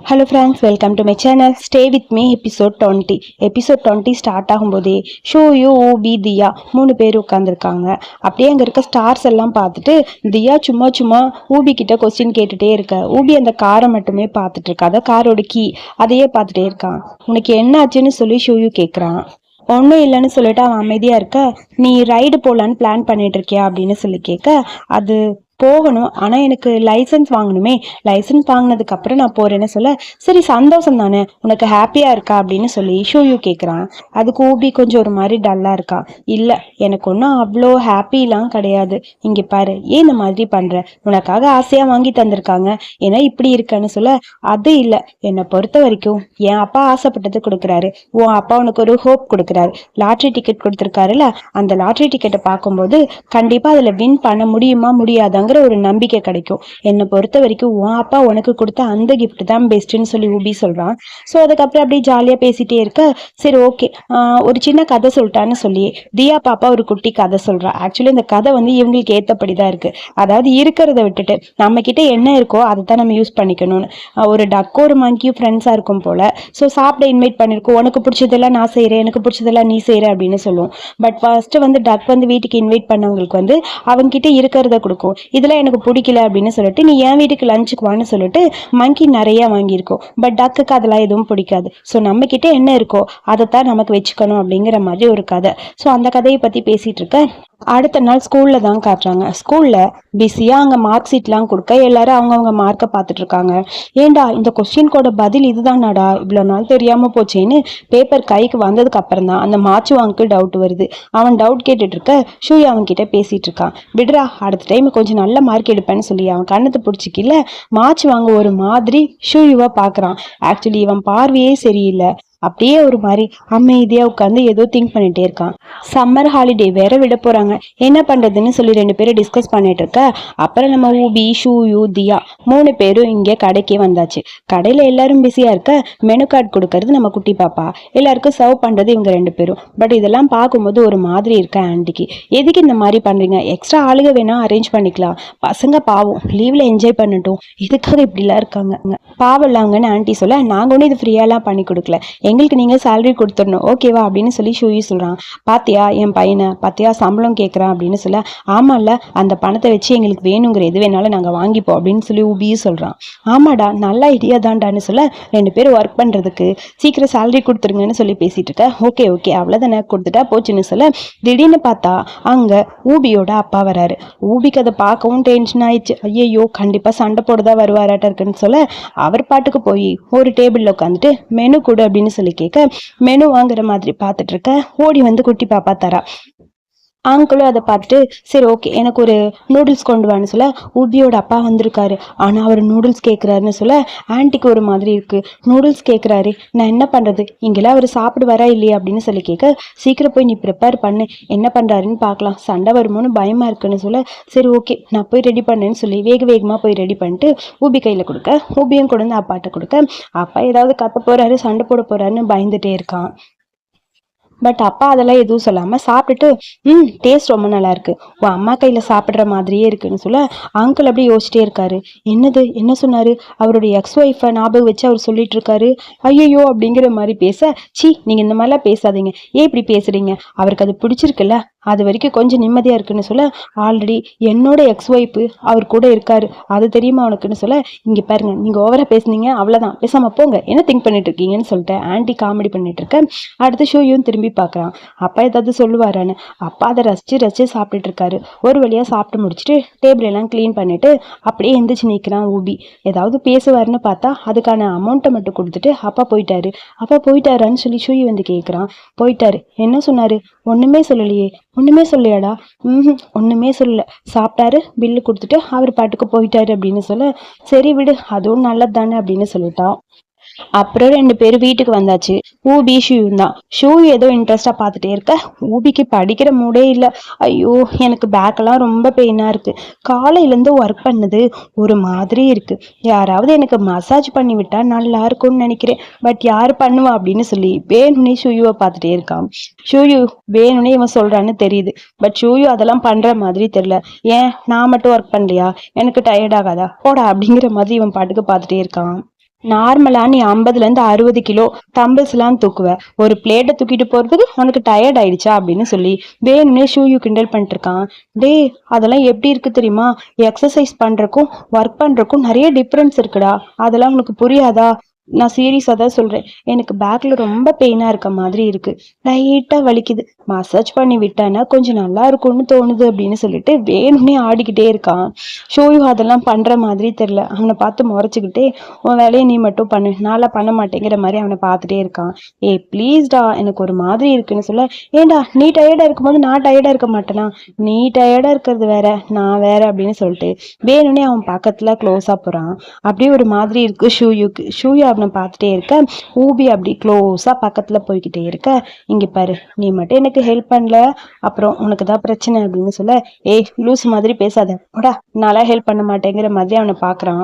Hello friends welcome to my channel stay with me episode twenty episode twenty start ஆகும்போதே ஷூயு ஓபி தியா மூணு பேர் உட்காந்துருக்காங்க அப்படியே அங்கே இருக்க ஸ்டார்ஸ் எல்லாம் பார்த்துட்டு தியா சும்மா சும்மா ஊபி கிட்ட கொஸ்டின் கேட்டுகிட்டே இருக்க. ஊபி அந்த காரை மட்டுமே பார்த்துட்டு இருக்கா. அதான் காரோட கீ அதையே பார்த்துட்டே இருக்கான் உனக்கு என்ன ஆச்சுன்னு சொல்லி ஷூயு கேட்குறான் ஒன்றும் இல்லைன்னு சொல்லிட்டு அவன் அமைதியாக இருக்க. நீ ரைடு போகலான்னு பிளான் பண்ணிட்டு இருக்கியா? அப்படின்னு சொல்லி கேட்க அது போகணும். ஆனால் எனக்கு லைசன்ஸ் வாங்கணுமே. லைசன்ஸ் வாங்கினதுக்கு அப்புறம் நான் போறேன்னு சொல்ல சரி சந்தோஷம் தானே? உனக்கு ஹாப்பியாக இருக்கா? அப்படின்னு சொல்லி ஷூயூ கேட்குறான் அதுக்கு ஊபி கொஞ்சம் ஒரு மாதிரி டல்லாக இருக்கா? இல்லை எனக்கு ஒன்றும் அவ்வளோ ஹாப்பிலாம் கிடையாது. இங்கே பாரு ஏன் இந்த மாதிரி பண்ணுற உனக்காக ஆசையாக வாங்கி தந்திருக்காங்க. ஏன்னா இப்படி இருக்கன்னு சொல்ல அது இல்லை. என்னை பொறுத்த வரைக்கும் என் அப்பா ஆசைப்பட்டது கொடுக்குறாரு. உன் அப்பா உனக்கு ஒரு ஹோப் கொடுக்குறாரு. லாட்ரி டிக்கெட் கொடுத்துருக்காருல்ல அந்த லாட்ரி டிக்கெட்டை பார்க்கும்போது கண்டிப்பாக அதில் வின் பண்ண முடியுமா முடியாதாங்க முடியாதாங்கிற ஒரு நம்பிக்கை கிடைக்கும். என்னை பொறுத்த வரைக்கும் உன் அப்பா உனக்கு கொடுத்த அந்த கிஃப்ட் தான் பெஸ்ட்டுன்னு சொல்லி உபி சொல்கிறான் ஸோ அதுக்கப்புறம் அப்படியே ஜாலியாக பேசிட்டே இருக்க சரி ஓகே ஒரு சின்ன கதை சொல்லிட்டான்னு சொல்லி தியா பாப்பா ஒரு குட்டி கதை சொல்றா. ஆக்சுவலி இந்த கதை வந்து இவங்களுக்கு ஏற்றபடி தான் இருக்கு. அதாவது இருக்கிறத விட்டுட்டு நம்ம கிட்ட என்ன இருக்கோ அதை தான் நம்ம யூஸ் பண்ணிக்கணும்னு. ஒரு டக்கோ ஒரு மங்கியும் ஃப்ரெண்ட்ஸாக இருக்கும் போல. ஸோ சாப்பிட இன்வைட் பண்ணியிருக்கோம் உனக்கு பிடிச்சதெல்லாம் நான் செய்கிறேன் எனக்கு பிடிச்சதெல்லாம் நீ செய்கிற அப்படின்னு சொல்லுவோம். பட் ஃபர்ஸ்ட் வந்து டக் வந்து வீட்டுக்கு இன்வைட் பண்ணவங்களுக்கு வந்து அவங்க கிட்ட இருக்கிறத கொடுக்கும். இதெல்லாம் எனக்கு பிடிக்கல அப்படின்னு சொல்லிட்டு நீ என் வீட்டுக்கு லஞ்சுக்கு வான்னு சொல்லிட்டு மங்கி நிறைய வாங்கியிருக்கோம் பட் டக்குக்கு அதெல்லாம் எதுவும் பிடிக்காது. ஸோ நம்ம கிட்ட என்ன இருக்கோ அதைத்தான் நமக்கு வச்சுக்கணும் அப்படிங்கிற மாதிரி ஒரு கதை. ஸோ அந்த கதையை பற்றி பேசிட்டு இருக்கேன். அடுத்த நாள் ஸ்கூல்ல தான் காட்டுறாங்க. ஸ்கூல்ல பிஸியா அங்க மார்க் ஷீட்லாம் கொடுக்க எல்லாரும் அவங்கவுங்க மார்க்கை பார்த்துட்டு இருக்காங்க ஏண்டா இந்த கொஸ்டின்கோட பதில் இதுதானாடா? இவ்வளோ நாள் தெரியாம போச்சேன்னு பேப்பர் கைக்கு வந்ததுக்கு அப்புறம் தான் அந்த மாச்சு டவுட் வருது. அவன் டவுட் கேட்டுட்டு இருக்க ஷூய் அவன் கிட்ட பேசிட்டு இருக்கான் விடுறா அடுத்த டைம் கொஞ்சம் நல்ல மார்க் எடுப்பேன்னு சொல்லி அவன் கண்ணத்தை பிடிச்சிக்கல மாச்சு வாங்க ஒரு மாதிரி ஷூயுவா பார்க்குறான் ஆக்சுவலி இவன் பார்வையே சரியில்லை. அப்படியே ஒரு மாதிரி அமைதியா உட்காந்து ஏதோ திங்க் பண்ணிட்டே இருக்கான். சம்மர் ஹாலிடே வேற விட போறாங்க. என்ன பண்றதுன்னு சொல்லி ரெண்டு பேரும் டிஸ்கஸ் பண்ணிட்டு இருக்க. அப்புறம் நம்ம ஊபி ஷூயு தியா மூணு பேரும் இங்கே கடைக்கே வந்தாச்சு. கடையில எல்லாரும் பிஸியா இருக்க. மெனு கார்டு கொடுக்கறது நம்ம குட்டி பாப்பா. எல்லாருக்கும் சர்வ் பண்றது இவங்க ரெண்டு பேரும். பட் இதெல்லாம் பார்க்கும்போது ஒரு மாதிரி இருக்க ஆண்டிக்கு. எதுக்கு இந்த மாதிரி பண்றீங்க? எக்ஸ்ட்ரா ஆளுக வேணா அரேஞ்ச் பண்ணிக்கலாம். பசங்க பாவம். லீவ்ல என்ஜாய் பண்ணட்டும். இதுக்காக இப்படிலாம் இருக்காங்க. பாவம் இல்லாங்கன்னு ஆண்டி சொல்ல நாங்க ஒன்றும் இது ஃப்ரீயாலாம் பண்ணி கொடுக்கல. எங்களுக்கு நீங்க சேலரி கொடுத்துடணும். ஓகேவா அப்படின்னு சொல்லி ஷூயி சொல்றான். பாத்தியா என் பையனை? பாத்தியா சம்பளம் கேட்குறான் அப்படின்னு சொல்ல ஆமால்ல அந்த பணத்தை வச்சு எங்களுக்கு வேணுங்கிற எது வேணாலும் நாங்கள் வாங்கிப்போம் அப்படின்னு சொல்லி உபியும் சொல்கிறான் ஆமாடா நல்ல ஐடியா தான்டான்னு சொல்ல ரெண்டு பேரும் ஒர்க் பண்ணுறதுக்கு சீக்கிரம் சேலரி கொடுத்துருங்கன்னு சொல்லி பேசிட்டு இருக்க. ஓகே ஓகே அவ்வளோதானே கொடுத்துட்டா போச்சுன்னு சொல்ல திடீர்னு பார்த்தா அங்கே ஊபியோட அப்பா வராரு. ஊபிக்கு அதை பார்க்கவும் டென்ஷன் ஆயிடுச்சு. ஐயையோ கண்டிப்பாக சண்டை போடுதா வருவாராட்ட இருக்குன்னு சொல்ல அவர் பாட்டுக்கு போய் ஒரு டேபிளில் உட்காந்துட்டு மெனு கொடு அப்படின்னு சொல்லி கேட்க மெனு வாங்குற மாதிரி பார்த்துட்டு இருக்க. ஓடி வந்து குட்டி பாப்பா தரா. ஆங்கிளும் அதை பார்த்துட்டு சரி ஓகே எனக்கு ஒரு நூடுல்ஸ் கொண்டு வான்னு சொல்ல உபியோட அப்பா வந்திருக்காரு. ஆனால் அவர் நூடுல்ஸ் கேட்குறாருன்னு சொல்ல ஆன்ட்டிக்கு ஒரு மாதிரி இருக்குது நூடுல்ஸ் கேட்குறாரு நான் என்ன பண்ணுறது இங்கெல்லாம் அவர் சாப்பிடுவாரா இல்லையா? அப்படின்னு சொல்லி கேட்க சீக்கிரம் போய் நீ ப்ரிப்பேர் பண்ணு. என்ன பண்ணுறாருன்னு பார்க்கலாம். சண்டை வருமோன்னு பயமாக இருக்குன்னு சொல்ல சரி ஓகே நான் போய் ரெடி பண்ணேன்னு சொல்லி வேக வேகமாக போய் ரெடி பண்ணிட்டு ஊபி கையில் கொடுக்க ஊபியும் கொண்டு வந்து அப்பாட்ட கொடுக்க. அப்பா ஏதாவது கத்த போகிறாரு சண்டை போட போறாருன்னு பயந்துட்டே இருக்கான். பட் அப்பா அதெல்லாம் எதுவும் சொல்லாமல் சாப்பிட்டுட்டு ம் டேஸ்ட் ரொம்ப நல்லா இருக்கு உன் அம்மா கையில் சாப்பிட்ற மாதிரியே இருக்குன்னு சொல்ல அங்கிள் அப்படியே யோசிச்சிட்டே இருக்காரு. என்னது என்ன சொன்னார்? அவருடைய எக்ஸ் ஒய்ஃபை ஞாபகம் வச்சு அவர் சொல்லிட்டு இருக்காரு. ஐயோ அப்படிங்கிற மாதிரி பேச சி நீங்கள் இந்த மாதிரிலாம் பேசாதீங்க. ஏன் இப்படி பேசுகிறீங்க அவருக்கு அது பிடிச்சிருக்குல்ல? அது வரைக்கும் கொஞ்சம் நிம்மதியாக இருக்குன்னு சொல்ல ஆல்ரெடி என்னோட எக்ஸ் ஒய்ஃபு அவர் கூட இருக்காரு. அது தெரியுமா உனக்குன்னு சொல்ல இங்கே பாருங்க நீங்கள் ஓவராக பேசுனீங்க அவ்வளோதான் பேசாமல் போங்க. என்ன திங்க் பண்ணிட்டு இருக்கீங்கன்னு சொல்லிட்டு ஆன்டி காமெடி பண்ணிட்டு இருக்கேன் அடுத்த ஷோயும் திரும்பி பார்க்குறான். அப்பா ஏதாவது சொல்லுவாரான்னு. அப்பா அதை ரசிச்சு ரசிச்சு சாப்பிட்டுட்டு இருக்காரு ஒரு வழியாக சாப்பிட்டு முடிச்சுட்டு டேபிள் எல்லாம் க்ளீன் பண்ணிட்டு அப்படியே எந்திரிச்சு நிற்கிறான் ஊபி. ஏதாவது பேசுவாருன்னு பார்த்தா அதுக்கான அமௌண்ட்டை மட்டும் கொடுத்துட்டு அப்பா போயிட்டாரு. அப்பா போயிட்டாரான்னு சொல்லி ஷூயி வந்து கேட்குறான் போயிட்டாரு. என்ன சொன்னாரு? ஒன்றுமே சொல்லலையே. ஒன்றுமே சொல்லையாடா ம் ஒன்றுமே சொல்லல. சாப்பிட்டாரு பில்லு கொடுத்துட்டு அவர் பாட்டுக்கு போயிட்டாரு அப்படின்னு சொல்ல சரி விடு அதுவும் நல்லது தானே அப்படின்னு சொல்லிட்டான். அப்புறம் ரெண்டு பேரும் வீட்டுக்கு வந்தாச்சு. ஊபி ஷூயும் தான். ஷூ ஏதோ இன்ட்ரெஸ்டா பார்த்துட்டே இருக்க. ஊபிக்கு படிக்கிற மூடே இல்லை. ஐயோ எனக்கு பேக்கெல்லாம் ரொம்ப பெயினாக இருக்கு. காலையிலேருந்து ஒர்க் பண்ணது. ஒரு மாதிரி இருக்கு. யாராவது எனக்கு மசாஜ் பண்ணி விட்டா நல்லா இருக்கும்னு நினைக்கிறேன். பட் யார் பண்ணுவா அப்படின்னு சொல்லி வேணும்னே ஷூயுவை பார்த்துட்டே இருக்கான். ஷூயு வேணும்னே இவன் சொல்றான்னு தெரியுது. பட் ஷூயு அதெல்லாம் பண்ற மாதிரி தெரியல. ஏன்? நான் மட்டும் ஒர்க் பண்ணலையா? எனக்கு டயர்ட் ஆகாதா? போடா அப்படிங்கிற மாதிரி இவன் பாட்டுக்கு பார்த்துட்டே இருக்கான். நார்மலா நீ ஐம்பதுல இருந்து அறுபது கிலோ தம்பிள்ஸ் எல்லாம் தூக்குவ. ஒரு பிளேட்டை தூக்கிட்டு போறதுக்கு உனக்கு டயர்ட் ஆயிடுச்சா அப்படின்னு சொல்லி வேணும்னே ஷூயு யூ கிண்டல் பண்ணிட்டு இருக்கான் டேய் அதெல்லாம் எப்படி இருக்கு தெரியுமா? எக்ஸசைஸ் பண்றக்கும் ஒர்க் பண்றக்கும் நிறைய டிஃப்ரென்ஸ் இருக்குடா. அதெல்லாம் உனக்கு புரியாதா? நான் சீரியஸாக தான் சொல்கிறேன் எனக்கு பேக்கில் ரொம்ப பெயினாக இருக்க மாதிரி இருக்குது லைட்டாக வலிக்குது. மசாஜ் பண்ணி விட்டானா கொஞ்சம் நல்லா இருக்கும்னு தோணுது அப்படின்னு சொல்லிட்டு வேணும்னே ஆடிக்கிட்டே இருக்கான். ஷோயு அதெல்லாம் பண்ணுற மாதிரி தெரில அவனை பார்த்து முறைச்சிக்கிட்டே உன் வேலையை நீ மட்டும் பண்ணு. நான்லாம் பண்ண மாட்டேங்கிற மாதிரி அவனை பார்த்துட்டே இருக்கான். ஏ ப்ளீஸ்டா எனக்கு ஒரு மாதிரி இருக்குன்னு சொல்ல ஏண்டா நீ டயர்டாக இருக்கும்போது நான் டயர்டாக இருக்க மாட்டேனா? நீ டயர்டாக இருக்கிறது வேற நான் வேற அப்படின்னு சொல்லிட்டு வேணும்னே அவன் பக்கத்தில் க்ளோஸாக போகிறான் அப்படியே ஒரு மாதிரி இருக்கு ஷூயுக்கு ஷூயா காரணம் பார்த்துட்டே இருக்க. ஊபி அப்படி க்ளோஸாக பக்கத்தில் போய்கிட்டே இருக்க. இங்கே பாரு நீ மட்டும் எனக்கு ஹெல்ப் பண்ணல. அப்புறம் உனக்கு தான் பிரச்சனை அப்படின்னு சொல்ல ஏய் லூஸ் மாதிரி பேசாத. போடா நான்லாம் ஹெல்ப் பண்ண மாட்டேங்கிற மாதிரி அவனை பார்க்குறான்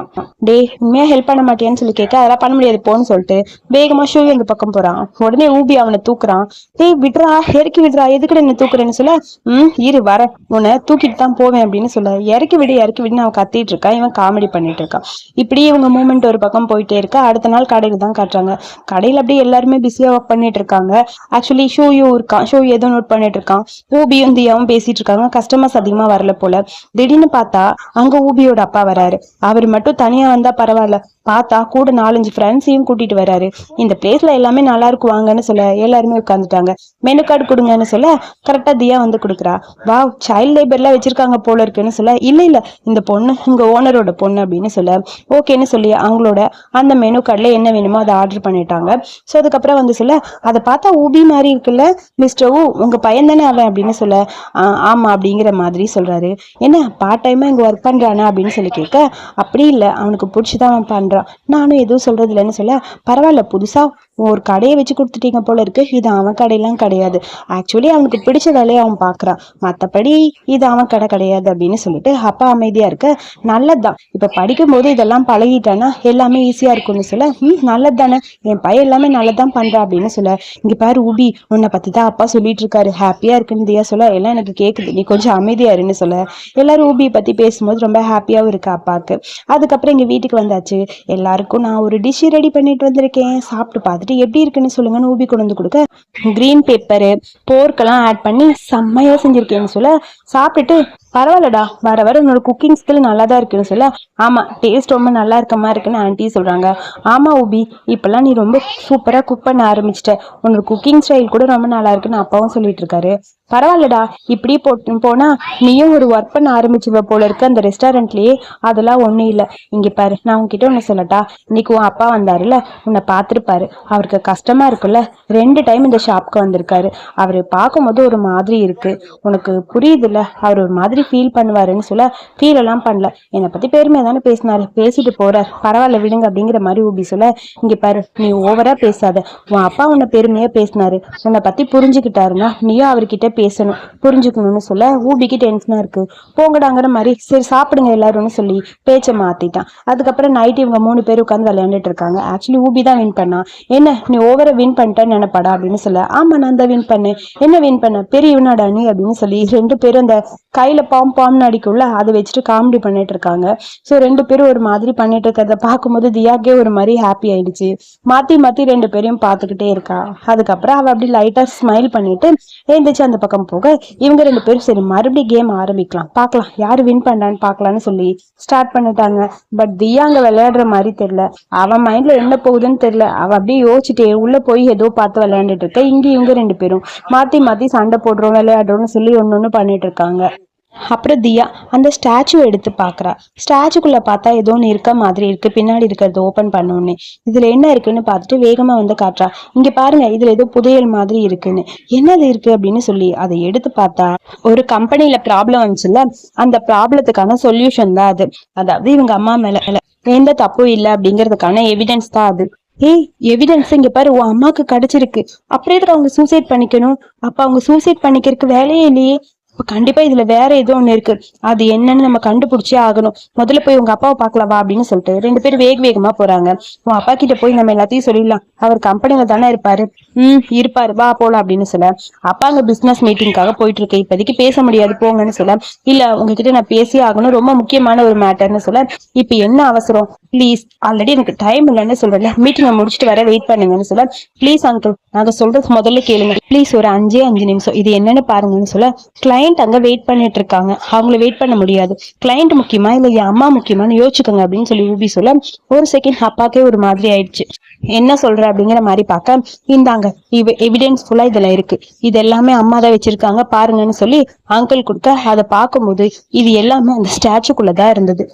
டேய் உண்மையாக ஹெல்ப் பண்ண மாட்டேன்னு சொல்லி கேட்க அதெல்லாம் பண்ண முடியாது போன்னு சொல்லிட்டு வேகமாக ஷூ எங்கள் பக்கம் போகிறான் உடனே ஊபி அவனை தூக்குறான். டேய் விட்றா இறக்கி விடுறா எதுக்கு என்ன தூக்குறேன்னு சொல்ல ம் இரு வர. உன்னை தூக்கிட்டு தான் போவேன் அப்படின்னு சொல்ல. இறக்கி விடு இறக்கி விடுன்னு அவன் கத்திட்டு இருக்கான். இவன் காமெடி பண்ணிட்டு இருக்கான். இப்படியே இவங்க மூமெண்ட் ஒரு பக்கம் போயிட்டே இருக்கா. அடுத்த நாள் கடையில தான் காட்டுறாங்க. கடையில அப்படியே எல்லாருமே பிஸியாக ஒர்க் பண்ணிட்டு இருக்காங்க. ஆக்சுவலி ஷோயும் இருக்கான். ஷோ ஏதோ நோட் பண்ணிட்டு இருக்கான். ஊபியும் தியாவும் பேசிட்டு இருக்காங்க. கஸ்டமர்ஸ் அதிகமா வரல போல. திடீர்னு பார்த்தா அங்க ஊபியோட அப்பா வராரு. அவர் மட்டும் தனியா வந்தா பரவாயில்ல. பார்த்தா கூட நாலஞ்சு ஃப்ரெண்ட்ஸையும் கூட்டிட்டு வராரு. இந்த பிளேஸ்ல எல்லாமே நல்லா இருக்கு வாங்கன்னு சொல்ல எல்லாருமே உட்காந்துட்டாங்க மெனு கார்டு கொடுங்கன்னு சொல்ல கரெக்டா தியா வந்து கொடுக்குறா. வா சைல்ட் லேபர்லாம் வச்சிருக்காங்க போல இருக்குன்னு சொல்ல இல்ல இல்ல. இந்த பொண்ணு உங்க ஓனரோட பொண்ணு அப்படின்னு சொல்ல ஓகேன்னு சொல்லி அவங்களோட அந்த மெனு கார்டில் என்ன வேணுமோ அதை ஆர்டர் பண்ணிட்டாங்க. ஸோ அதுக்கப்புறம் வந்து சொல்ல அதை பார்த்தா ஊபி மாதிரி இருக்குல்ல மிஸ்டர் ஊ உங்க பையன் தானே அவன்? அப்படின்னு சொல்ல ஆமாம் ஆமா அப்படிங்கிற மாதிரி சொல்றாரு. என்ன பார்ட் டைமாக இங்க ஒர்க் பண்றானா? அப்படின்னு சொல்லி கேட்க அப்படி இல்லை அவனுக்கு பிடிச்சிதான் அவன் பண்றான். நானும் எதுவும் சொல்றது இல்லைன்னு சொல்ல பரவாயில்ல புதுசா ஒரு கடையை வச்சு கொடுத்துட்டீங்க போல இருக்கு. இது அவன் கடையெல்லாம் கிடையாது. ஆக்சுவலி அவனுக்கு பிடிச்ச வேலையை அவன் பார்க்கறான். மற்றபடி இது அவன் கடை கிடையாது அப்படின்னு சொல்லிட்டு அப்பா அமைதியா இருக்க நல்லதுதான். இப்ப படிக்கும்போது இதெல்லாம் பழகிட்டானா எல்லாமே ஈஸியா இருக்கும்னு சொல்ல ம் நல்லது தானே என் பையன் எல்லாமே நல்லதான் பண்றான் அப்படின்னு சொல்ல இங்க பாரு உபி உன்னை பத்தி தான் அப்பா சொல்லிட்டு இருக்காரு. ஹாப்பியா இருக்குன்னு தியா சொல்ல எல்லாம் எனக்கு கேக்குது. நீ கொஞ்சம் அமைதியா இருன்னு சொல்ல. எல்லாரும் ஊபியை பத்தி பேசும்போது ரொம்ப ஹாப்பியாவும் இருக்கு அப்பாவுக்கு அதுக்கப்புறம் எங்கள் வீட்டுக்கு வந்தாச்சு. எல்லாருக்கும் நான் ஒரு டிஷ் ரெடி பண்ணிட்டு வந்திருக்கேன். சாப்பிட்டு பார்த்துட்டு எப்படி இருக்குன்னு சொல்லுங்கன்னு ஊபி கொண்டு வந்து கொடுக்க. கிரீன் பேப்பரு போர்க்கெல்லாம் ஆட் பண்ணி செம்மையா செஞ்சிருக்கேன்னு சொல்ல சாப்பிட்டுட்டு பரவாயில்லடா. வர வர உன்னோட குக்கிங் ஸ்கில் நல்லா தான் இருக்குன்னு சொல்ல. ஆமாம் டேஸ்ட் ரொம்ப நல்லா இருக்க மாதிரி இருக்குன்னு ஆண்டி சொல்கிறாங்க ஆமா உபி இப்போல்லாம் நீ ரொம்ப சூப்பராக குக் பண்ண ஆரம்பிச்சிட்ட. உன்னோட குக்கிங் ஸ்டைல் கூட ரொம்ப நல்லா இருக்குன்னு அப்பாவும் சொல்லிட்டு இருக்காரு. பரவாயில்லடா இப்படி போட்டு போனால் நீயும் ஒரு ஒர்க் பண்ண ஆரம்பிச்சுவ போல இருக்க அந்த ரெஸ்டாரண்ட்லேயே அதெல்லாம் ஒன்றும் இல்லை. இங்கே பாரு நான் உங்ககிட்ட ஒன்று சொல்லட்டா? இன்னைக்கு உன் அப்பா வந்தாருல உன்னை பார்த்துருப்பாரு. அவருக்கு கஷ்டமாக இருக்குல்ல. ரெண்டு டைம் இந்த ஷாப்க்கு வந்திருக்காரு. அவர் பார்க்கும்போது ஒரு மாதிரி இருக்கு. உனக்கு புரியுதுல்ல? அவர் ஒரு மாதிரி ஃபீல் பண்ணுவாருன்னு சொல்ல ஃபீல் எல்லாம் பண்ணல. என்னை பத்தி பெருமையா தானே பேசினாரு. பேசிட்டு போறார். பரவாயில்ல விடுங்க அப்படிங்கிற மாதிரி ஊபி சொல்ல இங்க பாரு நீ ஓவரா பேசாத. உன் அப்பா உன்னை பெருமையா பேசினாரு. உன்னை பத்தி புரிஞ்சுக்கிட்டாருன்னா நீயும் அவர்கிட்ட பேசணும். புரிஞ்சுக்கணும்னு சொல்ல ஊபிக்கு டென்ஷனா இருக்கு. போங்கடாங்கிற மாதிரி சரி சாப்பிடுங்க எல்லாரும்னு சொல்லி பேச்சை மாத்திட்டான். அதுக்கப்புறம் நைட் இவங்க மூணு பேர் உட்காந்து விளையாண்டுட்டு இருக்காங்க. ஆக்சுவலி ஊபி தான் வின் பண்ணா. என்ன நீ ஓவரா வின் பண்ணிட்டேன்னு நினைப்படா அப்படின்னு சொல்ல ஆமா நான் தான் வின் பண்ணேன். என்ன வின் பண்ண? பெரியவனாடா நீ? அப்படின்னு சொல்லி ரெண்டு பேரும் அந்த கையில பாம் பாம் அடிக்கும்ல அதை வச்சுட்டு காமெடி பண்ணிட்டு இருக்காங்க. ஸோ ரெண்டு பேரும் ஒரு மாதிரி பண்ணிட்டு இருக்கிறத பார்க்கும்போது தியாக்கே ஒரு மாதிரி ஹாப்பி ஆயிடுச்சு. மாத்தி மாத்தி ரெண்டு பேரையும் பார்த்துக்கிட்டே இருக்கா. அதுக்கப்புறம் அவ அப்படி லைட்டா ஸ்மைல் பண்ணிட்டு எழுந்திரிச்சு அந்த பக்கம் போக. இவங்க ரெண்டு பேரும் சரி மறுபடியும் கேம் ஆரம்பிக்கலாம். பார்க்கலாம். யாரு வின் பண்றான்னு பார்க்கலான்னு சொல்லி ஸ்டார்ட் பண்ணிட்டாங்க. பட் தியாங்க விளையாடுற மாதிரி தெரியல. அவன் மைண்ட்ல என்ன போகுதுன்னு தெரியல. அவ அப்படியே யோசிச்சுட்டே உள்ள போய் ஏதோ பார்த்து விளையாண்டுட்டு இருக்க. இங்க இவங்க ரெண்டு பேரும் மாத்தி மாத்தி சண்டை போடுறோம் விளையாடுறோம்னு சொல்லி ஒன்னு பண்ணிட்டு இருக்காங்க. அப்புறம் தியா அந்த ஸ்டாச்சு எடுத்து பார்க்கறா ஸ்டாச்சுக்குள்ளே பார்த்தா ஏதோ ஒன்று இருக்க மாதிரி இருக்கு. பின்னாடி இருக்கிறது ஓப்பன் பண்ணோன்னே. இதுல என்ன இருக்குன்னு பார்த்துட்டு வேகமா வந்து காட்டுறா. இங்க பாருங்க இதுல ஏதோ புதையல் மாதிரி இருக்குன்னு. என்னது இருக்கு அப்படின்னு சொல்லி அதை எடுத்து பார்த்தா ஒரு கம்பெனில ப்ராப்ளம் வந்துச்சுல்ல அந்த ப்ராப்ளத்துக்கான சொல்யூஷன் தான் அது. அதாவது இவங்க அம்மா மேல மேல எந்த தப்பும் இல்லை அப்படிங்கிறதுக்கான எவிடன்ஸ் தான் அது. ஏய் எவிடன்ஸ் இங்க பாரு உன் அம்மாக்கு கிடைச்சிருக்கு. அப்புறம் எதுக்கு அவங்க சூசைட் பண்ணிக்கணும்? அப்ப அவங்க சூசைட் பண்ணிக்கிறதுக்கு வேலையே இல்லையே. கண்டிப்பா இதுல வேற ஏதோ ஒண்ணு இருக்கு. அது என்னன்னு நம்ம கண்டுபிடிச்சே ஆகணும். முதல்ல போய் உங்க அப்பாவை பார்க்கலாம் வா அப்படின்னு சொல்லிட்டு. ரெண்டு பேரும் வேக வேகமா போறாங்க. உன் அப்பா கிட்ட போய் நம்ம எல்லாத்தையும் சொல்லிடலாம். அவர் கம்பெனில தானே இருப்பாரு. ம் இருப்பாரு. வா போலாம் அப்படின்னு சொல்ல. அப்பா அங்க பிசினஸ் மீட்டிங்காக போயிட்டு இருக்கு இப்போதைக்கு பேச முடியாது போங்கன்னு சொல்ல. இல்ல உங்ககிட்ட நான் பேசியே ஆகணும். ரொம்ப முக்கியமான ஒரு மேட்டர்னு சொல்ல. இப்ப என்ன அவசரம்? ப்ளீஸ் ஆல்ரெடி எனக்கு டைம் இல்லைன்னு சொல்றேன் மீட்டிங்கை முடிச்சுட்டு வர வெயிட் பண்ணுங்கன்னு சொல்ல. ப்ளீஸ் அங்கிள் நாங்க சொல்றது முதல்ல கேளுங்க. ப்ளீஸ் ஒரு அஞ்சே அஞ்சு நிமிஷம். இது என்னன்னு பாருங்கன்னு சொல்ல. கிளைண்ட் அங்க வெயிட் பண்ணிட்டு இருக்காங்க. அவங்கள வெயிட் பண்ண முடியாது. கிளைண்ட் முக்கியமா இல்ல என் அம்மா முக்கியமான்னு யோசிச்சுக்கோங்க அப்படின்னு சொல்லி ஊபி சொல்ல ஒரு செகண்ட் அப்பாக்கே ஒரு மாதிரி ஆயிடுச்சு. என்ன சொல்ற அப்படிங்கிற மாதிரி பார்க்க இந்தாங்க எவிடன்ஸ் ஃபுல்லா இதுல இருக்கு. இது எல்லாமே அம்மா தான் வச்சிருக்காங்க பாருங்கன்னு சொல்லி அங்கிள் கொடுக்க அதை பார்க்கும்போது இது எல்லாமே அந்த ஸ்டாச்சுக்குள்ளதான் இருந்தது.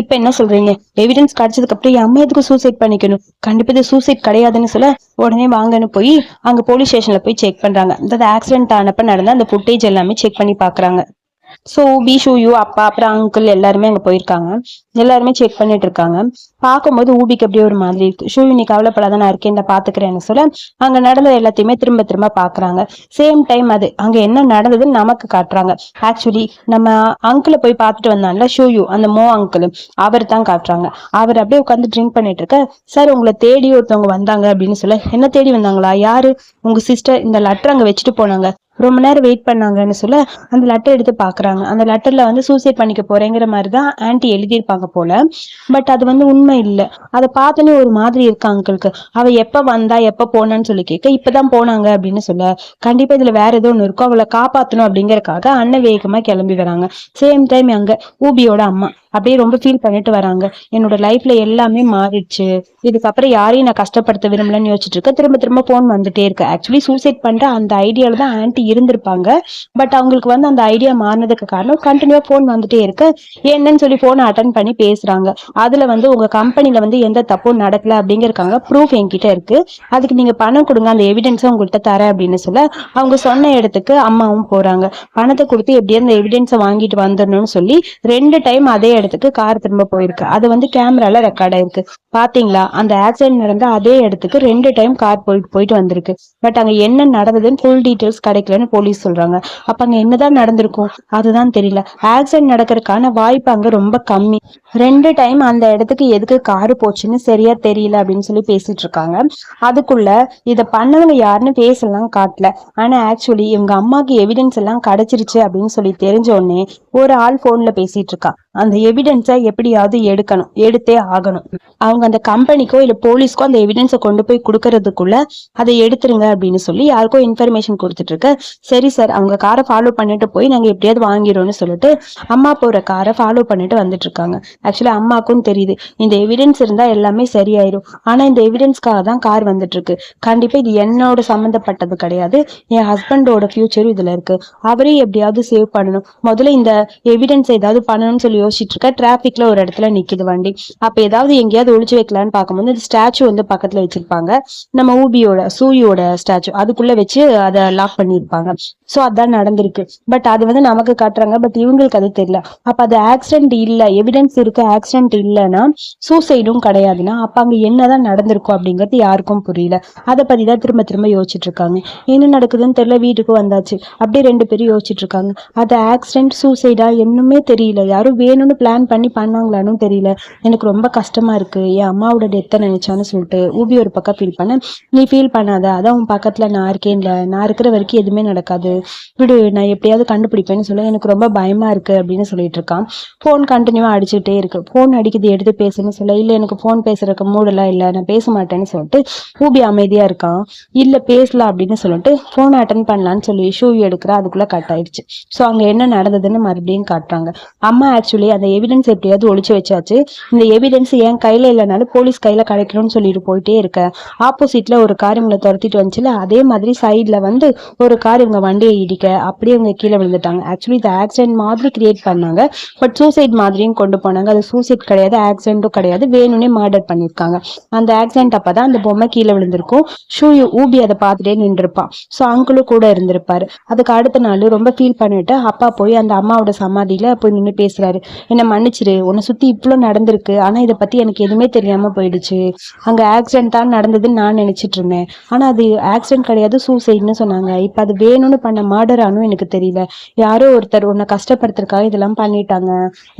இப்ப என்ன சொல்றீங்க? எவிடன்ஸ் கிடைச்சதுக்கு அப்புறம் என் அம்மா எதுக்கு சூசைட் பண்ணிக்கணும்? கண்டிப்பா இது சூசைட் கிடையாதுன்னு சொல்ல உடனே வாங்கன்னு போய் அங்க போலீஸ் ஸ்டேஷன்ல போய் செக் பண்றாங்க. அதாவது ஆக்சிடென்ட் ஆனப்ப நடந்த அந்த ஃபுட்டேஜ் எல்லாமே செக் பண்ணி பாக்குறாங்க ஸோ ஊபி ஷூ அப்பா அப்புறம் அங்கிள் எல்லாருமே அங்க போயிருக்காங்க. எல்லாருமே செக் பண்ணிட்டு இருக்காங்க. பார்க்கும்போது ஊபிக்கு அப்படியே ஒரு மாதிரி இருக்கு. ஷூ நீ கவலைப்படாத நான் இருக்கேன் நான் பாத்துக்கிறேன்னு சொல்ல அங்க நடந்த எல்லாத்தையுமே திரும்ப திரும்ப பாக்குறாங்க சேம் டைம் அது. அங்க என்ன நடந்ததுன்னு நமக்கு காட்டுறாங்க. ஆக்சுவலி நம்ம அங்கிளை போய் பார்த்துட்டு வந்தான்ல ஷூயு அந்த மோ அங்கிள் அவர் தான் காட்டுறாங்க. அவர் அப்படியே உட்காந்து ட்ரிங்க் பண்ணிட்டு இருக்க சார் உங்களை தேடி ஒருத்தவங்க வந்தாங்க அப்படின்னு சொல்ல என்ன தேடி வந்தாங்களா? யாரு? உங்க சிஸ்டர் இந்த லெட்டர் அங்க வச்சுட்டு போனாங்க. ரொம்ப நேரம் வெயிட் பண்ணாங்கன்னு சொல்ல அந்த லெட்டர் எடுத்து பாக்குறாங்க. அந்த லெட்டர்ல வந்து சூசைட் பண்ணிக்க போறேங்கிற மாதிரி தான் ஆன்டி எழுதியிருப்பாங்க போல. பட் அது வந்து உண்மை இல்லை. அதை பார்த்தோன்னே ஒரு மாதிரி இருக்கா அங்கிளுக்கு அவ எப்ப வந்தா எப்ப போனான்னு சொல்லி கேட்க இப்பதான் போனாங்க அப்படின்னு சொல்ல கண்டிப்பா இதுல வேற ஏதோ ஒன்று இருக்கும். அவளை காப்பாத்தணும் அப்படிங்கறக்காக அண்ணன் வேகமா கிளம்பி வராங்க. சேம் டைம் அங்க ஊபியோட அம்மா அப்படியே ரொம்ப ஃபீல் பண்ணிட்டு வராங்க. என்னோட லைஃப்ல எல்லாமே மாறிடுச்சு. இதுக்கப்புறம் யாரையும் நான் கஷ்டப்படுத்த விரும்பலன்னு யோசிச்சுட்டு இருக்க திரும்ப திரும்ப போன் வந்துட்டே இருக்கு. ஆக்சுவலி சூசைட் பண்ற அந்த ஐடியால தான் ஆன்டி இருந்திருப்பாங்க. பட் அவங்களுக்கு வந்து அந்த ஐடியா மாறினதுக்கு காரணம் கண்டினியூவா போன் வந்துட்டே இருக்கு. என்னன்னு சொல்லி போன் அட்டன் பண்ணி பேசுறாங்க. அதுல வந்து உங்க கம்பெனில வந்து எந்த தப்பும் நடக்கல அப்படிங்கிறக்காங்க ப்ரூஃப் என்கிட்ட இருக்கு. அதுக்கு நீங்க பணம் கொடுங்க அந்த எவிடன்ஸும் உங்கள்கிட்ட தரேன் அப்படின்னு சொல்ல அவங்க சொன்ன இடத்துக்கு அம்மாவும் போறாங்க. பணத்தை கொடுத்து எப்படியும் அந்த எவிடன்ஸை வாங்கிட்டு வந்துடணும்னு சொல்லி ரெண்டு டைம் அதே இடத்துக்கு கார் திரும்ப போயிருக்கு. அது வந்து கேமரால ரெக்கார்ட் ஆயிருக்கு. பாத்தீங்களா? அந்த ஆக்சிடென்ட் நடந்த அதே இடத்துக்கு ரெண்டு டைம் கார் போயிட்டு போயிட்டு வந்திருக்கு. பட் அங்க என்ன நடந்ததுன்னு ஃபுல் டீடைல்ஸ் கிடைக்கலன்னு போலீஸ் சொல்றாங்க. அப்ப அங்க என்னதான் நடந்திருக்கும்? அதுதான் தெரியல. ஆக்சிடென்ட் நடக்கிறதுக்கான வாய்ப்பு அங்க ரொம்ப கம்மி. ரெண்டு டைம் அந்த இடத்துக்கு எதுக்கு காரு போச்சுன்னு சரியா தெரியல அப்படின்னு சொல்லி பேசிட்டு இருக்காங்க. அதுக்குள்ள இத பண்ணவங்க யாருன்னு பேசலாம் காட்டல. ஆனா ஆக்சுவலி இவங்க அம்மாக்கு எவிடன்ஸ் எல்லாம் கிடைச்சிருச்சு அப்படின்னு சொல்லி தெரிஞ்ச உடனே ஒரு ஆள் போன்ல பேசிட்டு இருக்கா. அந்த எவிடன்ஸை எப்படியாவது எடுக்கணும் எடுத்தே ஆகணும். அவங்க அந்த கம்பெனிக்கோ இல்ல போலீஸ்க்கோ அந்த எவிடன்ஸை கொண்டு போய் கொடுக்கறதுக்குள்ள அதை எடுத்துருங்க அப்படின்னு சொல்லி யாருக்கோ இன்ஃபர்மேஷன் கொடுத்துட்டு இருக்க. சரி சார் அவங்க காரை ஃபாலோ பண்ணிட்டு போய் நாங்க எப்படியாவது வாங்கிடும்னு சொல்லிட்டு அம்மா போற காரை ஃபாலோ பண்ணிட்டு வந்துட்டு இருக்காங்க. ஆக்சுவலி அம்மாக்கும் தெரியுது. இந்த எவிடன்ஸ் இருந்தா எல்லாமே சரியாயிரும். ஆனா இந்த எவிடன்ஸ்க்காக தான் கார் வந்துட்டு இருக்கு. கண்டிப்பா இது என்னோட சம்மந்தப்பட்டது கிடையாது. என் ஹஸ்பண்டோட ஃபியூச்சரும் இதுல இருக்கு. அவரே எப்படியாவது சேவ் பண்ணணும். முதல்ல இந்த எவிடன்ஸ் ஏதாவது பண்ணணும்னு சொல்லி யோசிச்சுட்டு இருக்க டிராபிக்ல ஒரு இடத்துல நிக்குது வண்டி. அப்ப ஏதாவது எங்கேயாவது ஒழிச்சு வைக்கலாம்னு பார்க்கும்போது இந்த ஸ்டாச்சு வந்து பக்கத்துல வச்சிருப்பாங்க. நம்ம ஊபியோட சூயோட ஸ்டாச்சு அதுக்குள்ள வச்சு அதை லாக் இருப்பாங்க சோ அதான் நடந்திருக்கு. பட் அது வந்து நமக்கு காட்டுறாங்க. பட் இவங்களுக்கு அது தெரியல. அப்ப அது ஆக்சிடென்ட் இல்ல. எவிடன்ஸ் இருக்கு. ஆக்சிடென்ட் இல்லைன்னா சூசைடும் கிடையாதுன்னா அப்ப அங்க என்னதான் நடந்திருக்கும் அப்படிங்கிறது யாருக்கும் புரியல. அதை பத்தி தான் திரும்ப திரும்ப யோசிச்சுட்டு இருக்காங்க. என்ன நடக்குதுன்னு தெரியல. வீட்டுக்கு வந்தாச்சு. அப்படியே ரெண்டு பேரும் யோசிச்சுட்டு இருக்காங்க. அது ஆக்சிடென்ட் சூசைடா என்னமே தெரியல. யாரும் வேணும்னு பிளான் பண்ணி பண்ணாங்களான்னு தெரியல. எனக்கு ரொம்ப கஷ்டமா இருக்கு. என் அம்மாவோட டெத்தை நினைச்சான்னு சொல்லிட்டு ஊபி ஒரு பக்கம் ஃபீல் பண்ண நீ ஃபீல் பண்ணாத. அதான் உன் பக்கத்துல நான் இருக்கேன்ல. நான் இருக்கிற வரைக்கும் எதுவுமே நடக்காது. விடு நான் எப்படியாவது கண்டுபிடிப்பேன்னு சொல்ல. எனக்கு ரொம்ப பயமா இருக்கு அப்படின்னு சொல்லிட்டு இருக்கான். ஃபோன் கண்டினியூவா அடிச்சுட்டே இருக்கு. ஃபோன் அடிக்குது எடுத்து பேசுன்னு சொல்ல. இல்ல எனக்கு ஃபோன் பேசுறதுக்கு மூடலாம் இல்ல நான் பேச மாட்டேன்னு சொல்லிட்டு ஊபி அமைதியா இருக்கான். இல்ல பேசலாம் அப்படின்னு சொல்லிட்டு ஃபோன் அட்டன் பண்ணலான்னு சொல்லி ஷூ எடுக்கிற. அதுக்குள்ள கட் ஆயிடுச்சு. ஸோ அங்க என்ன நடந்ததுன்னு மறுபடியும் காட்டுறாங்க. அம்மா ஆக்சுவலி அந்த எவிடன்ஸ் எப்படியாவது ஒழிச்சு வச்சாச்சு. இந்த எவிடன்ஸ் என் கையில இல்லைனாலும் போலீஸ் கையில கிடைக்கணும்னு சொல்லிட்டு போயிட்டே இருக்க. ஆப்போசிட்ல ஒரு கார் உங்களை துரத்திட்டு வந்துச்சுல அதே மாதிரி சைட்ல வந்து ஒரு கார் இவங்க வண்டியை இடிக்க அப்படியே இவங்க கீழே விழுந்துட்டாங்க. ஆக்சுவலி இது ஆக்சிடென்ட் மாதிரி கிரியேட் பண்ணாங்க. பட் சூசைட் மாதிரியும் கொண்டு போனாங்க. அது சூசைட் கிடையாது ஆக்சிடென்ட்டும் கிடையாது. வேணும்னே மர்டர் பண்ணிருக்காங்க அந்த ஆக்சிடென்ட் அப்பதான் அந்த பொம்மை கீழே விழுந்திருக்கும். ஷூ ஊபி அதை பார்த்துட்டே நின்றுருப்பான் ஸோ அங்கிளும் கூட இருந்திருப்பாரு. அதுக்கு அடுத்த நாள் ரொம்ப ஃபீல் பண்ணிட்டு அப்பா போய் அந்த அம்மாவோட சமாதியில போய் நின்று பேசுறாரு. என்ன மன்னிச்சிரு. உன்னை சுத்தி இவ்வளோ நடந்திருக்கு. ஆனா இதை பத்தி எனக்கு எதுவுமே தெரியாம போயிடுச்சு. அங்க ஆக்சிடென்ட் தான் நடந்ததுன்னு நான் நினைச்சிட்டு இருந்தேன். ஆனா அது ஆக்சிடென்ட் கிடையாது சூசைட்னு சொன்னாங்க. இப்போ அது வேணும்னு பண்ண மாடரானும் எனக்கு தெரியல. யாரோ ஒருத்தர் உன்னை கஷ்டப்படுத்துறதுக்காக இதெல்லாம் பண்ணிட்டாங்க.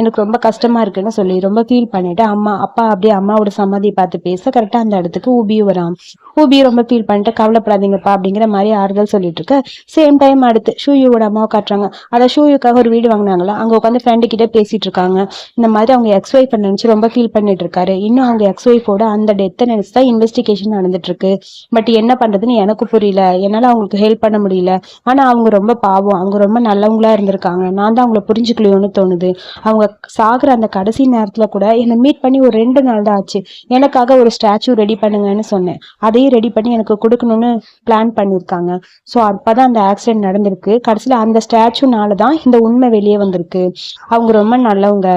எனக்கு ரொம்ப கஷ்டமா இருக்குன்னு சொல்லி ரொம்ப ஃபீல் பண்ணிட்டு அம்மா அப்பா அப்படியே அம்மாவோட சமாதியை பார்த்து பேச கரெக்டா அந்த இடத்துக்கு ஊபி வரான். ஊபி ரொம்ப ஃபீல் பண்ணிட்டு கவலைப்படாதீங்கப்பா அப்படிங்கிற மாதிரி ஆறுதல் சொல்லிட்டு இருக்க. சேம் டைம் அடுத்து ஷூயோட அம்மாவை காட்டுறாங்க. அதான் ஷூயுக்காக ஒரு வீடு வாங்கினாங்களா? அங்க உட்காந்து ஃப்ரெண்டு கிட்ட பேசிட்டு இருக்காங்க. இந்த மாதிரி அவங்க எக்ஸ் ஒய்ஃப் நினைச்சு ரொம்ப ஃபீல் பண்ணிட்டு இருக்காரு. இன்னும் அவங்க எக்ஸ் ஒய்ஃபோட அந்த டெத்தை நினைச்சு தான் இன்வெஸ்டிகேஷன் நடந்துட்டு இருக்கு. பட் என்ன பண்றதுன்னு எனக்கு புரியல. என்னால அவங்களுக்கு ஹெல்ப் பண்ண முடியல. ஆனா அவங்க ரொம்ப பாவம். அவங்க ரொம்ப நல்லவங்களா இருந்திருக்காங்க. நான் தான் அவங்கள புரிஞ்சுக்கலையோன்னு தோணுது. அவங்க சாகுற அந்த கடைசி நேரத்துல கூட என்னை மீட் பண்ணி ஒரு ரெண்டு நாள் தான் ஆச்சு. எனக்காக ஒரு ஸ்டாச்சு ரெடி பண்ணுங்கன்னு சொன்னேன். அதையும் ரெடி பண்ணி எனக்கு கொடுக்கணும்னு பிளான் பண்ணியிருக்காங்க. ஸோ அப்பதான் அந்த ஆக்சிடென்ட் நடந்திருக்கு. கடைசியில் அந்த ஸ்டாச்சுனால தான் இந்த உண்மை வெளியே வந்திருக்கு. அவங்க ரொம்ப நல்லவங்க.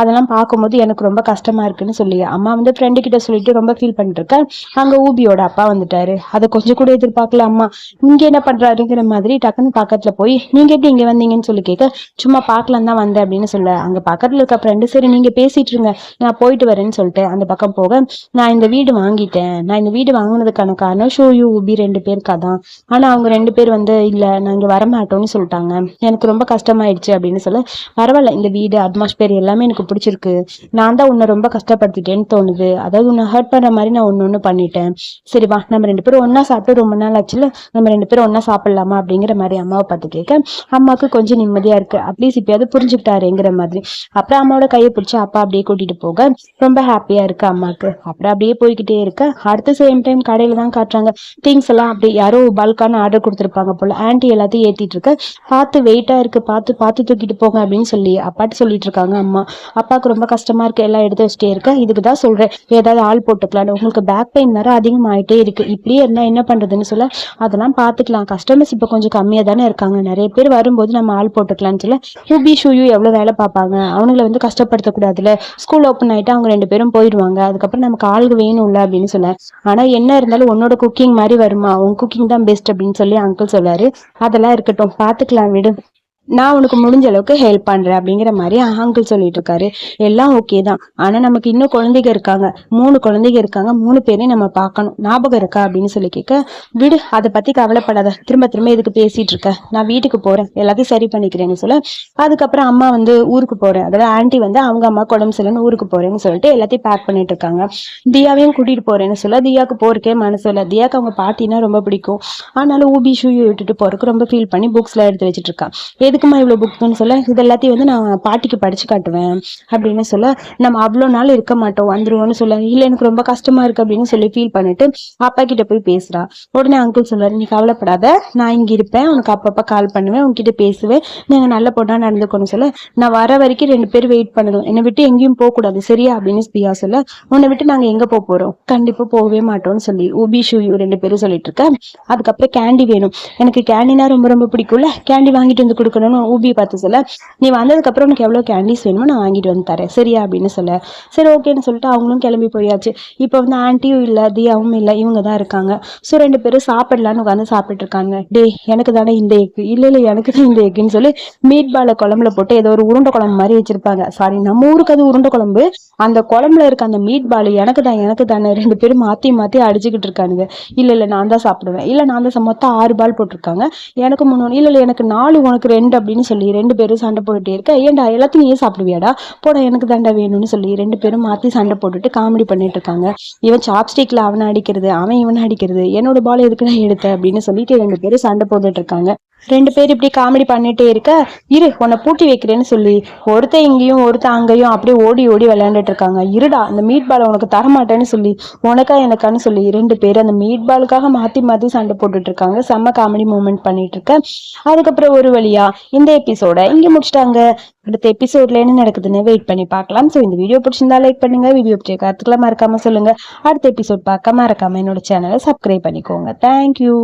அதெல்லாம் பார்க்கும்போது எனக்கு ரொம்ப கஷ்டமா இருக்குன்னு சொல்லி அம்மா வந்து ஃப்ரெண்டு கிட்ட சொல்லிட்டு ரொம்ப ஃபீல் பண்ணிருக்கேன் அங்கே அங்க ஊபியோட அப்பா வந்துட்டாரு. அதை கொஞ்சம் கூட எதிர்பார்க்கல அம்மா. இங்க என்ன பண்றாருங்கிற மாதிரி டக்குன்னு பக்கத்துல போய் நீங்க எப்படி இங்க வந்தீங்கன்னு சொல்லி கேட்க சும்மா பார்க்கலாம் தான் வந்தேன் அப்படின்னு சொல்ல. அங்க பக்கத்துல இருக்க ஃப்ரெண்டு சரி நீங்க பேசிட்டு இருங்க. நான் போயிட்டு வரேன்னு சொல்லிட்டு அந்த பக்கம் போக நான் இந்த வீடு வாங்கிட்டேன். நான் இந்த வீடு வாங்கினதுக்கான காரணம் ஷோயு உபி ரெண்டு பேருக்கா தான் ஆனா அவங்க ரெண்டு பேர் வந்து இல்ல நான் இங்க வரமாட்டோம்னு சொல்லிட்டாங்க. எனக்கு ரொம்ப கஷ்டமாயிடுச்சு அப்படின்னு சொல்ல. பரவாயில்ல. இந்த வீடு அட்மாஸ்பியர் எல்லாமே எனக்கு பிடிச்சிருக்கு. நான் தான் உன்னை ரொம்ப கஷ்டப்படுத்திட்டேன்னு தோணுது. அதாவது உன்னை ஹர்ட் பண்ற மாதிரி நான் ஒன்னு ஒன்று பண்ணிட்டேன். சரி வா நம்ம ரெண்டு பேரும் ஒன்னா சாப்பிட்டு ரொம்ப நாள் ஆச்சுல நம்ம ரெண்டு பேரும் ஒன்னா சாப்பிடலாமா அப்படிங்கிற மாதிரி அம்மாவை பார்த்து கேட்க அம்மாவுக்கு கொஞ்சம் நிம்மதியா இருக்கு. அட்லீஸ்ட் இப்பயாவது புரிஞ்சுக்கிட்டாருங்கிற மாதிரி. அப்புறம் அம்மாவோட கையை பிடிச்சி அப்பா அப்படியே கூட்டிட்டு போக ரொம்ப ஹாப்பியா இருக்கு அம்மாவுக்கு. அப்புறம் அப்படியே போய்கிட்டே இருக்க. அடுத்த சேம் டைம் கடையில தான் காட்டுறாங்க. திங்ஸ் எல்லாம் அப்படியே யாரோ பல்கான ஆர்டர் கொடுத்துருப்பாங்க போல. ஆன்ட்டி எல்லாத்தையும் ஏத்திட்டு இருக்க. பார்த்து வெயிட்டா இருக்கு. பார்த்து பார்த்து தூக்கிட்டு போங்க அப்படின்னு சொல்லி அப்பாட்டு சொல்லிட்டு இருக்காங்க அம்மா. அப்பாவுக்கு ரொம்ப கஷ்டமா இருக்கு எல்லாம் எடுத்து வச்சுட்டே இருக்க. இதுக்கு தான் சொல்றேன். ஏதாவது ஆள் போட்டுக்கலாம் உங்களுக்கு பேக் பெயின் வேற அதிகமாயிட்டே இருக்கு. இப்படியே இருந்தா என்ன பண்றதுன்னு சொல்ல அதெல்லாம் பாத்துக்கலாம் கஸ்டமர்ஸ் இப்ப கொஞ்சம் கம்மியா தானே இருக்காங்க. நிறைய பேர் வரும்போது நம்ம ஆள் போட்டுக்கலாம்னு சொல்ல ஹூபி ஷூயூ எவ்வளவு வேலை பார்ப்பாங்க? அவங்கள வந்து கஷ்டப்படுத்த கூடாதுல ஸ்கூல் ஓப்பன் ஆயிட்டு அவங்க ரெண்டு பேரும் போயிடுவாங்க. அதுக்கப்புறம் நமக்கு ஆளுக்கு வேணும்ல அப்படின்னு சொன்ன ஆனா என்ன இருந்தாலும் உன்னோட குக்கிங் மாதிரி வருமா? உன் குக்கிங் தான் பெஸ்ட் அப்படின்னு சொல்லி அங்கிள் சொல்லாரு அதெல்லாம் இருக்கட்டும். பாத்துக்கலாம் விடு. நான் உனக்கு முடிஞ்ச அளவுக்கு ஹெல்ப் பண்றேன் அப்படிங்கிற மாதிரி ஆங்கிள் சொல்லிட்டு இருக்காரு. எல்லாம் ஓகே தான். ஆனா நமக்கு இன்னும் குழந்தைங்க இருக்காங்க. மூணு குழந்தைங்க இருக்காங்க. மூணு பேரையும் நம்ம பார்க்கணும். ஞாபகம் இருக்கா அப்படின்னு சொல்லி கேட்க விடு அதை பத்தி கவலைப்படாத. திரும்ப திரும்ப இதுக்கு பேசிட்டு இருக்க? நான் வீட்டுக்கு போறேன். எல்லாத்தையும் சரி பண்ணிக்கிறேன்னு சொல்ல அதுக்கப்புறம் அம்மா வந்து ஊருக்கு போறேன். அதாவது ஆன்ட்டி வந்து அவங்க அம்மா உடம்பு சரியில்லைன்னு ஊருக்கு போறேன்னு சொல்லிட்டு எல்லாத்தையும் பேக் பண்ணிட்டு இருக்காங்க. தியாவையும் கூட்டிட்டு போறேன்னு சொல்ல தியாவுக்கு போறக்கே மனசு இல்லை. தியாக்கு அவங்க பாட்டினா ரொம்ப பிடிக்கும். ஆனாலும் ஊபி ஷூயை விட்டுட்டு போறதுக்கு ரொம்ப ஃபீல் பண்ணி புக்ஸ்லாம் எடுத்து வச்சுட்டு இருக்கா. எதுக்குமா இவ்வளோ புக்ஸ்னு சொல்ல? இது எல்லாத்தையும் வந்து நான் பாட்டிக்கு படிச்சு காட்டுவேன் அப்படின்னு சொல்ல நம்ம அவ்வளோ நாள் இருக்க மாட்டோம் வந்துருவோம்னு சொல்ல இல்லை எனக்கு ரொம்ப கஷ்டமா இருக்கு அப்படின்னு சொல்லி ஃபீல் பண்ணிட்டு அப்பா கிட்ட போய் பேசுறா. உடனே அங்கிள் சொல்றாரு நீ கவலைப்படாத நான் இங்க இருப்பேன் உனக்கு அப்பப்போ கால் பண்ணுவேன் உன்கிட்ட பேசுவேன் நீங்க நல்ல பொண்ணா நடந்துக்கணும் சொல்ல நான் வர வரைக்கும் ரெண்டு பேரும் வெயிட் பண்ணணும் என்னை விட்டு எங்கேயும் போகக்கூடாது சரியா? அப்படின்னு பியா சொல்ல உன்னை விட்டு நாங்க எங்க போக போறோம்? கண்டிப்பா போகவே மாட்டோம்னு சொல்லி உபி ஷூயு ரெண்டு பேரும் சொல்லிட்டு இருக்க. அதுக்கப்புறம் கேண்டி வேணும். எனக்கு கேண்டினா ரொம்ப ரொம்ப பிடிக்கும்ல கேண்டி வாங்கிட்டு வந்து கொடுக்கணும் கொடுக்கணும்னு ஊபி பார்த்து சொல்ல நீ வந்ததுக்கு அப்புறம் உனக்கு எவ்வளவு கேண்டீஸ் வேணுமோ நான் வாங்கிட்டு வந்து தரேன். சரியா? அப்படின்னு சொல்ல. சரி ஓகேன்னு சொல்லிட்டு அவங்களும் கிளம்பி போயாச்சு. இப்போ வந்து ஆன்ட்டியும் இல்ல தியாவும் இல்ல இவங்க தான் இருக்காங்க. ஸோ ரெண்டு பேரும் சாப்பிடலான்னு உட்காந்து சாப்பிட்டு இருக்காங்க. டே எனக்கு தானே இந்த எக்கு இல்ல இல்ல எனக்கு தான் இந்த எக்குன்னு சொல்லி மீட் பால குழம்புல போட்டு ஏதோ ஒரு உருண்டை குழம்பு மாதிரி வச்சிருப்பாங்க. சாரி நம்ம ஊருக்கு அது உருண்டை குழம்பு. அந்த குழம்புல இருக்க அந்த மீட் பால் எனக்கு தான் எனக்கு தானே. ரெண்டு பேரும் மாத்தி மாத்தி அடிச்சுக்கிட்டு இருக்கானுங்க. இல்ல இல்ல நான் தான் சாப்பிடுவேன். இல்ல நான் தான் மொத்தம் ஆறு பால் போட்டிருக்காங்க. எனக்கு மூணு இல்ல இல்ல எனக்கு நாலு உனக்கு ரெண்டு அப்படின்னு சொல்லி ரெண்டு பேரும் சண்டை போட்டுட்டே இருக்க. ஏன்டா எல்லாத்தையும் ஏன் சாப்பிடுவியாடா? போட எனக்கு தாண்டா வேணும்னு சொல்லி ரெண்டு பேரும் மாத்தி சண்டை போட்டுட்டு காமெடி பண்ணிட்டு இருக்காங்க. இவன் சாப்ஸ்டிக்ல அவனை அடிக்கிறது அவன் இவனை அடிக்கிறது என்னோட பால் எதுக்கு நான் எடுத்த அப்படின்னு சொல்லிட்டு ரெண்டு பேரும் சண்டை போட்டுட்டு இருக்காங்க. ரெண்டு பேர் இப்படி காமெடி பண்ணிட்டே இருக்க இரு உன்னை பூட்டி வைக்கிறேன்னு சொல்லி ஒருத்தன் இங்கேயும் ஒருத்தன் அங்கேயும் அப்படியே ஓடி ஓடி விளையாண்டுட்டு இருக்காங்க. இருடா அந்த மீட் பாலை உனக்கு தரமாட்டேன்னு சொல்லி உனக்கா எனக்கான்னு சொல்லி ரெண்டு பேர் அந்த மீட் பாலுக்காக மாற்றி மாற்றி சண்டை போட்டுட்டு இருக்காங்க. செம்ம காமெடி மூமெண்ட் பண்ணிட்டு இருக்க. அதுக்கப்புறம் ஒரு வழியா இந்த எபிசோட இங்கே முடிச்சிட்டாங்க. அடுத்த எபிசோட்ல என்ன நடக்குதுன்னு வெயிட் பண்ணி பார்க்கலாம். ஸோ இந்த வீடியோ பிடிச்சிருந்தா லைக் பண்ணுங்க. வீடியோ பற்றிய கருத்துக்கெல்லாம் மறக்காம சொல்லுங்க. அடுத்த எபிசோட் பார்க்க மறக்காம என்னோட சேனலை சப்ஸ்கிரைப் பண்ணிக்கோங்க. தேங்க்யூ